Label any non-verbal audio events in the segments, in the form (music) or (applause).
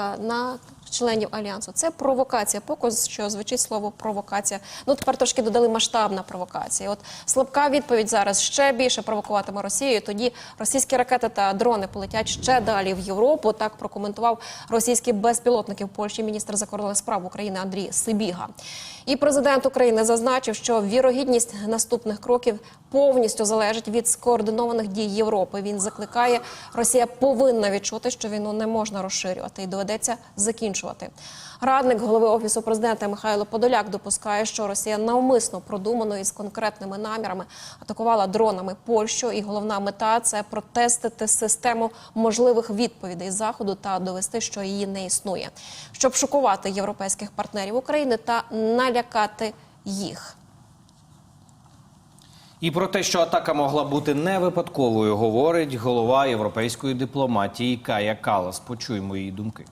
атака на членів альянсу. Це провокація. Поки що звучить слово провокація. Ну тепер трошки додали масштабна провокація. От слабка відповідь зараз ще більше провокуватиме Росію. Тоді російські ракети та дрони полетять ще далі в Європу. Так прокоментував російські безпілотники в Польщі міністр закордонних справ України Андрій Сибіга. І президент України зазначив, що вірогідність наступних кроків повністю залежить від скоординованих дій Європи. Він закликає, Росія повинна відчути, що війну не можна розширювати і доведеться закінчувати. Радник голови офісу президента Михайло Подоляк допускає, що Росія навмисно продумано і з конкретними намірами атакувала дронами Польщу. І головна мета це протестити систему можливих відповідей заходу та довести, що її не існує, щоб шокувати європейських партнерів України та налякати їх. І про те, що атака могла бути не випадковою, говорить голова європейської дипломатії Кая Калас. Почуємо її думки.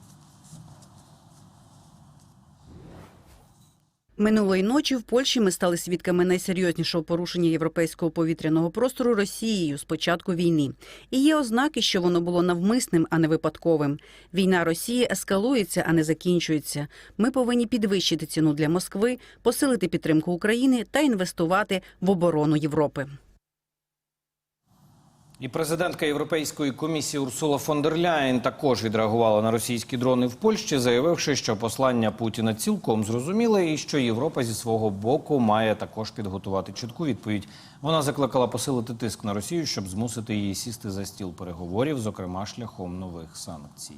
Минулої ночі в Польщі ми стали свідками найсерйознішого порушення європейського повітряного простору Росією з початку війни. І є ознаки, що воно було навмисним, а не випадковим. Війна Росії ескалується, а не закінчується. Ми повинні підвищити ціну для Москви, посилити підтримку України та інвестувати в оборону Європи. І президентка Європейської комісії Урсула фон дер Ляєн також відреагувала на російські дрони в Польщі, заявивши, що послання Путіна цілком зрозуміле і що Європа зі свого боку має також підготувати чітку відповідь. Вона закликала посилити тиск на Росію, щоб змусити її сісти за стіл переговорів, зокрема шляхом нових санкцій.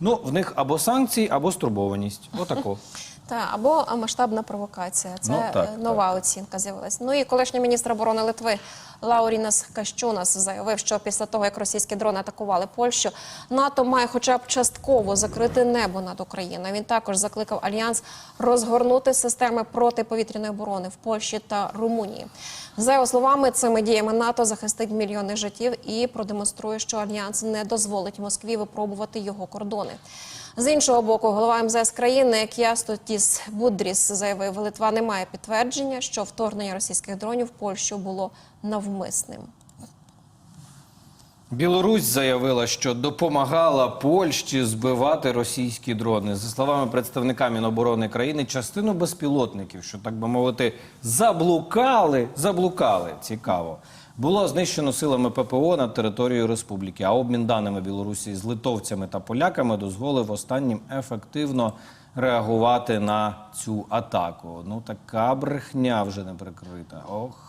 Ну в них або санкції, або стурбованість. Отако. (laughs) Та або масштабна провокація. Це Ну, так, нова так. оцінка з'явилась. Ну і колишній міністр оборони Литви Лаурінас Кащунас заявив, що після того, як російські дрони атакували Польщу, НАТО має хоча б частково закрити небо над Україною. Він також закликав альянс розгорнути системи протиповітряної оборони в Польщі та Румунії. За його словами, цими діями НАТО захистить мільйони життів і продемонструє, що альянс не дозволить Москві випробувати його кордони. З іншого боку, голова МЗС країни К'ястотіс Будріс заявив, Литва не має підтвердження, що вторгнення російських дронів в Польщу було навмисним. Білорусь заявила, що допомагала Польщі збивати російські дрони. За словами представника Міноборони країни, частину безпілотників, що так би мовити, заблукали, заблукали. Цікаво. Було знищено силами ППО на територію республіки. А обмін даними Білорусі з литовцями та поляками дозволив останнім ефективно реагувати на цю атаку. Ну така брехня вже не прикрита. Ох.